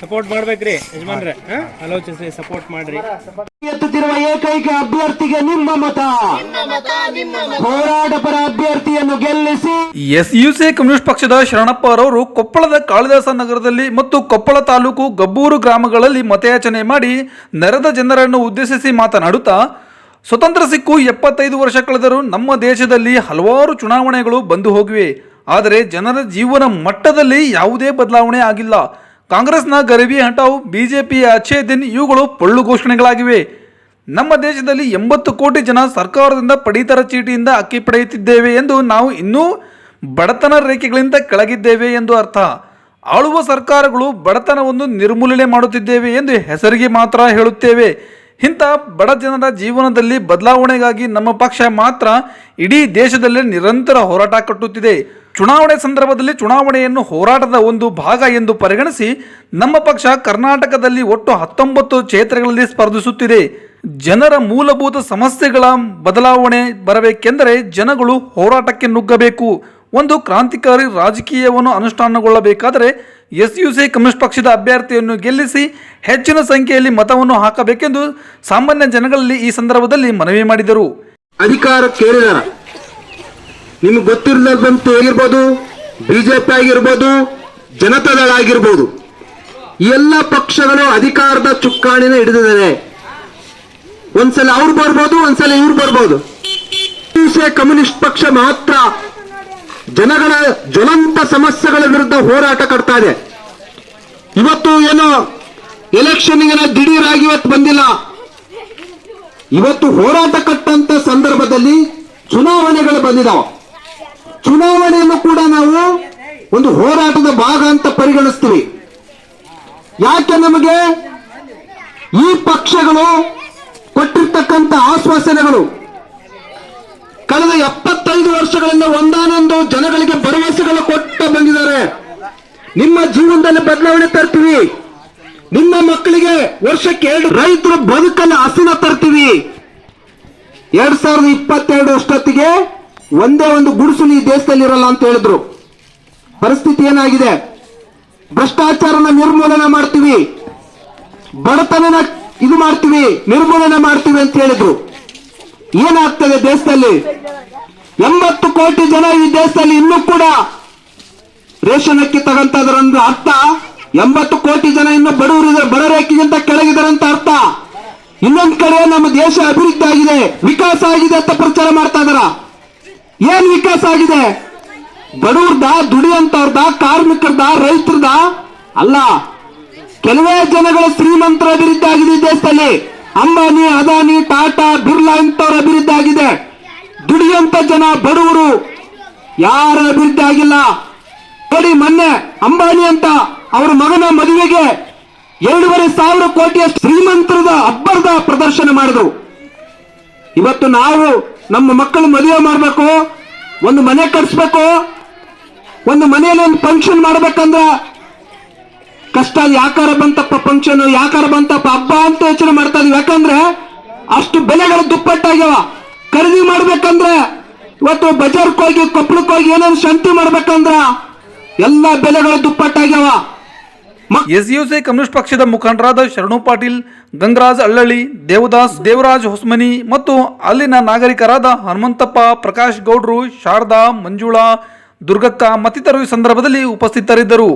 Support ಮಾಡ್ಬೇಕ್ರಿ ಯಜಮಾನ್ರೆ. ಆಲೋಚಿಸ್ರಿ ಆಲೋಚಿಸಿ ಸಪೋರ್ಟ್ ಮಾಡ್ರಿ. ಎತ್ತುತ್ತಿರುವ ಏಕೈಕ ಅಭ್ಯರ್ಥಿಗೆ ನಿಮ್ಮ ಮತ. ಹೋರಾಟ ಪರ ಅಭ್ಯರ್ಥಿಯನ್ನು ಗೆಲ್ಲಿಸಿ. ಎಸ್ ಯುಸಿ ಕಮ್ಯುನಿಸ್ಟ್ ಪಕ್ಷದ ಶರಣಪ್ಪ ಅವರವರು ಕೊಪ್ಪಳದ ಕಾಳಿದಾಸ ನಗರದಲ್ಲಿ ಮತ್ತು ಕೊಪ್ಪಳ ತಾಲೂಕು ಗಬ್ಬೂರು ಗ್ರಾಮಗಳಲ್ಲಿ ಮತಯಾಚನೆ ಮಾಡಿ ನೆರೆದ ಜನರನ್ನು ಉದ್ದೇಶಿಸಿ ಮಾತನಾಡುತ್ತಾ ಸ್ವತಂತ್ರ ಸಿಕ್ಕು ಎಪ್ಪತ್ತೈದು ವರ್ಷ ಕಳೆದರೂ ನಮ್ಮ ದೇಶದಲ್ಲಿ ಹಲವಾರು ಚುನಾವಣೆಗಳು ಬಂದು ಹೋಗಿವೆ. ಆದರೆ ಜನರ ಜೀವನ ಮಟ್ಟದಲ್ಲಿ ಯಾವುದೇ ಬದಲಾವಣೆ ಆಗಿಲ್ಲ. ಕಾಂಗ್ರೆಸ್ನ ಗರಿಬಿ ಹಟಾವ್, ಬಿಜೆಪಿಯ ಅಚ್ಛೇ ದಿನ್ ಇವುಗಳು ಪೊಳ್ಳು ಘೋಷಣೆಗಳಾಗಿವೆ. ನಮ್ಮ ದೇಶದಲ್ಲಿ ಎಂಬತ್ತು ಕೋಟಿ ಜನ ಸರ್ಕಾರದಿಂದ ಪಡಿತರ ಚೀಟಿಯಿಂದ ಅಕ್ಕಿ ಪಡೆಯುತ್ತಿದ್ದೇವೆ ಎಂದು ನಾವು ಇನ್ನೂ ಬಡತನ ರೇಖೆಗಳಿಂದ ಕೆಳಗಿದ್ದೇವೆ ಎಂದು ಅರ್ಥ. ಆಳುವ ಸರ್ಕಾರಗಳು ಬಡತನವನ್ನು ನಿರ್ಮೂಲನೆ ಮಾಡುತ್ತಿದ್ದೇವೆ ಎಂದು ಹೆಸರಿಗೆ ಮಾತ್ರ ಹೇಳುತ್ತೇವೆ. ಇಂಥ ಬಡ ಜನರ ಜೀವನದಲ್ಲಿ ಬದಲಾವಣೆಗಾಗಿ ನಮ್ಮ ಪಕ್ಷ ಮಾತ್ರ ಇಡೀ ದೇಶದಲ್ಲಿ ನಿರಂತರ ಹೋರಾಟ ಕಟ್ಟುತ್ತಿದೆ. ಚುನಾವಣೆ ಸಂದರ್ಭದಲ್ಲಿ ಚುನಾವಣೆಯನ್ನು ಹೋರಾಟದ ಒಂದು ಭಾಗ ಎಂದು ಪರಿಗಣಿಸಿ ನಮ್ಮ ಪಕ್ಷ ಕರ್ನಾಟಕದಲ್ಲಿ ಒಟ್ಟು ಹತ್ತೊಂಬತ್ತು ಕ್ಷೇತ್ರಗಳಲ್ಲಿ ಸ್ಪರ್ಧಿಸುತ್ತಿದೆ. ಜನರ ಮೂಲಭೂತ ಸಮಸ್ಯೆಗಳ ಬದಲಾವಣೆ ಬರಬೇಕೆಂದರೆ ಜನಗಳು ಹೋರಾಟಕ್ಕೆ ನುಗ್ಗಬೇಕು. ಒಂದು ಕ್ರಾಂತಿಕಾರಿ ರಾಜಕೀಯವನ್ನು ಅನುಷ್ಠಾನಗೊಳ್ಳಬೇಕಾದರೆ ಎಸ್ ಯು ಸಿ ಕಮ್ಯುನಿಸ್ಟ್ ಪಕ್ಷದ ಅಭ್ಯರ್ಥಿಯನ್ನು ಗೆಲ್ಲಿಸಿ ಹೆಚ್ಚಿನ ಸಂಖ್ಯೆಯಲ್ಲಿ ಮತವನ್ನು ಹಾಕಬೇಕೆಂದು ಸಾಮಾನ್ಯ ಜನಗಳಲ್ಲಿ ಈ ಸಂದರ್ಭದಲ್ಲಿ ಮನವಿ ಮಾಡಿದರು. ಅಧಿಕಾರ ಕೇಳಿದಾರ ನಿಮ್ಗೆ ಗೊತ್ತಿರಲಂತೆ ಆಗಿರ್ಬೋದು, ಬಿಜೆಪಿ ಆಗಿರ್ಬೋದು, ಜನತಾದಳ ಆಗಿರ್ಬೋದು ಎಲ್ಲ ಪಕ್ಷಗಳು ಅಧಿಕಾರದ ಚುಕ್ಕಾಣಿನ ಹಿಡಿದಿದ್ದಾರೆ ಒಂದ್ಸಲ ಅವ್ರು ಬರ್ಬೋದು, ಒಂದ್ಸಲ ಇವ್ರು ಬರ್ಬೋದು. ಕಮ್ಯುನಿಸ್ಟ್ ಪಕ್ಷ ಮಾತ್ರ ಜನಗಳ ಜ್ವಲಂತ ಸಮಸ್ಯೆಗಳ ವಿರುದ್ಧ ಹೋರಾಟ ಕಟ್ತಾ ಇದೆ. ಇವತ್ತು ಏನು ಎಲೆಕ್ಷನ್ಗೆ ಆಗಿ ಇವತ್ತು ಬಂದಿಲ್ಲ. ಇವತ್ತು ಹೋರಾಟ ಕಟ್ಟಂತ ಸಂದರ್ಭದಲ್ಲಿ ಚುನಾವಣೆಗಳು ಬಂದಿದಾವ. ಚುನಾವಣೆಯನ್ನು ಕೂಡ ನಾವು ಒಂದು ಹೋರಾಟದ ಭಾಗ ಅಂತ ಪರಿಗಣಿಸ್ತೀವಿ. ಯಾಕೆ ನಮಗೆ ಈ ಪಕ್ಷಗಳು ಕೊಟ್ಟಿರ್ತಕ್ಕಂಥ ಆಶ್ವಾಸನೆಗಳು, ಕಳೆದ ಎಪ್ಪತ್ತೈದು ವರ್ಷಗಳಿಂದ ಒಂದಾನೊಂದು ಜನಗಳಿಗೆ ಭರವಸೆಗಳು ಕೊಟ್ಟು ಬಂದಿದ್ದಾರೆ. ನಿಮ್ಮ ಜೀವನದಲ್ಲಿ ಬದಲಾವಣೆ ತರ್ತೀವಿ. ನಿಮ್ಮ ಮಕ್ಕಳಿಗೆ ವರ್ಷಕ್ಕೆ ಎರಡು ರೈತರು ಬದುಕಲ್ಲಿ ಹಸಿನ ತರ್ತೀವಿ. ಎರಡ್ ಸಾವಿರದ ಇಪ್ಪತ್ತೆರಡು ಅಷ್ಟೊತ್ತಿಗೆ ಒಂದೇ ಒಂದು ಗುಡಿಸಲು ಈ ದೇಶದಲ್ಲಿ ಇರಲ್ಲ ಅಂತ ಹೇಳಿದ್ರು. ಪರಿಸ್ಥಿತಿ ಏನಾಗಿದೆ? ಭ್ರಷ್ಟಾಚಾರನ ನಿರ್ಮೂಲನೆ ಮಾಡ್ತೀವಿ. ಬಡತನನ ಇದು ಮಾಡ್ತೀವಿ, ನಿರ್ಮೂಲನೆ ಮಾಡ್ತೀವಿ ಅಂತ ಹೇಳಿದ್ರು ಏನಾಗ್ತದೆ ದೇಶದಲ್ಲಿ ಎಂಬತ್ತು ಕೋಟಿ ಜನ ಈ ದೇಶದಲ್ಲಿ ಇನ್ನೂ ಕೂಡ ರೇಷನ್ ಅಕ್ಕಿ ಅಂದ್ರೆ ಅರ್ಥ. ಎಂಬತ್ತು ಕೋಟಿ ಜನ ಇನ್ನು ಬಡವರಿದ್ದಾರೆ ಬಡ ರೇಖೆಗಿಂತ ಕೆಳಗಿದ್ದಾರೆ ಅಂತ ಅರ್ಥ. ಇನ್ನೊಂದ್ ಕಡೆ ನಮ್ಮ ದೇಶ ಅಭಿವೃದ್ಧಿ ಆಗಿದೆ, ವಿಕಾಸ ಆಗಿದೆ ಅಂತ ಪ್ರಚಾರ ಮಾಡ್ತಾ ಇದಾರ. ಏನ್ ವಿಕಾಸ ಆಗಿದೆ? ಬಡವ್ರದ, ದುಡಿಯಂತವ್ರದ, ಕಾರ್ಮಿಕರದ, ರೈತರದ? ಅಲ್ಲ, ಕೆಲವೇ ಜನಗಳ ಶ್ರೀಮಂತರ ಅಭಿವೃದ್ಧಿ ಆಗಿದೆ ಈ ದೇಶದಲ್ಲಿ. ಅಂಬಾನಿ, ಅದಾನಿ, ಟಾಟಾ, ಬಿರ್ಲಾ ಇಂಥವ್ರ ಅಭಿವೃದ್ಧಿ ಆಗಿದೆ. ದುಡಿಯಂತ ಜನ ಬಡವರು ಯಾರ ಅಭಿವೃದ್ಧಿ ಆಗಿಲ್ಲ. ನೋಡಿ ಮೊನ್ನೆ ಅಂಬಾನಿ ಅಂತ ಅವರ ಮಗನ ಮದುವೆಗೆ ಎರಡೂವರೆ ಸಾವಿರ ಕೋಟಿಯ ಶ್ರೀಮಂತರದ ಅಬ್ಬರದ ಪ್ರದರ್ಶನ ಮಾಡಿದ್ರು. ಇವತ್ತು ನಾವು ನಮ್ಮ ಮಕ್ಕಳು ಮದುವೆ ಮಾಡಬೇಕು, ಒಂದು ಮನೆ ಕಟ್ಸ್ಬೇಕು, ಒಂದು ಮನೆಯಲ್ಲಿ ಒಂದು ಫಂಕ್ಷನ್ ಮಾಡ್ಬೇಕಂದ್ರ ಕಷ್ಟ ಯಾಕಾರ ಬಂತಪ್ಪ ಫಂಕ್ಷನ್ ಯಾಕಾರ ಬಂತಪ್ಪ ಹಬ್ಬ ಅಂತ ಯೋಚನೆ ಮಾಡ್ತಾ ಇದೀವಿ ಯಾಕಂದ್ರೆ ಅಷ್ಟು ಬೆಲೆಗಳು ದುಪ್ಪಟ್ಟಾಗ್ಯಾವ. ಖರೀದಿ ಮಾಡ್ಬೇಕಂದ್ರೆ, ಇವತ್ತು ಬಜಾರ್ಕ್ ಹೋಗಿ ಹೋಗಿ ಏನೇನು ಶಾಂತಿ ಮಾಡ್ಬೇಕಂದ್ರ, ಎಲ್ಲ ಬೆಲೆಗಳು ದುಪ್ಪಟ್ಟಾಗ್ಯಾವ. ಎಸ್ಯುಸಿ ಕಮ್ಯುನಿಸ್ಟ್ ಪಕ್ಷದ ಮುಖಂಡರಾದ ಶರಣು ಪಾಟೀಲ್, ಗಂಗರಾಜ್ ಅಳ್ಳಳ್ಳಿ ದೇವದಾಸ್, ದೇವರಾಜ್ ಹೊಸ್ಮನಿ ಮತ್ತು ಅಲ್ಲಿನ ನಾಗರಿಕರಾದ ಹನುಮಂತಪ್ಪ, ಪ್ರಕಾಶ್ ಗೌಡ್ರು, ಶಾರದಾ, ಮಂಜುಳಾ, ದುರ್ಗಕ್ಕ ಮತ್ತಿತರರು ಈ ಸಂದರ್ಭದಲ್ಲಿ ಉಪಸ್ಥಿತರಿದ್ದರು.